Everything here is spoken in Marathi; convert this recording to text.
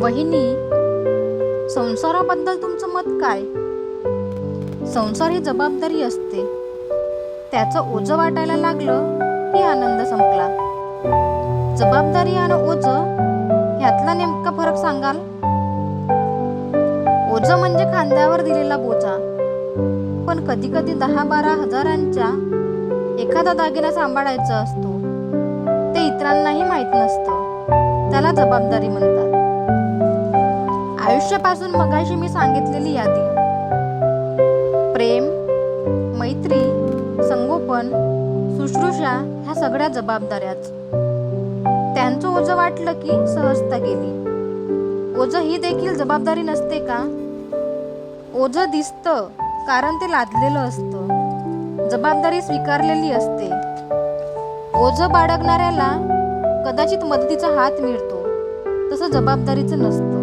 वहिनी संसाराबद्दल तुमचं मत काय? संसार ही जबाबदारी असते. त्याचं ओझं वाटायला लागलं की आनंद संपला. जबाबदारी आणि ओझं ह्यातला नेमका फरक सांगाल? ओझं म्हणजे खांद्यावर दिलेला बोजा. पण कधी कधी दहा बारा हजारांच्या एखादा दागिना सांभाळायचा असतो. ते इतरांनाही माहीत नसतं. त्याला जबाबदारी म्हणतात. आयुष्यापासून मगाशी मी सांगितलेली यादी. प्रेम मैत्री संगोपन शुश्रूषा ह्या सगळ्या जबाबदाऱ्याच. त्यांचं ओझं वाटलं की सहजता गेली. ओझं ही देखील जबाबदारी नसते का? ओझं दिसतं कारण ते लादलेलं असतं. जबाबदारी स्वीकारलेली असते. ओझं बाळगणाऱ्याला कदाचित मदतीचा हात मिळतो. तसं जबाबदारीचं नसतं.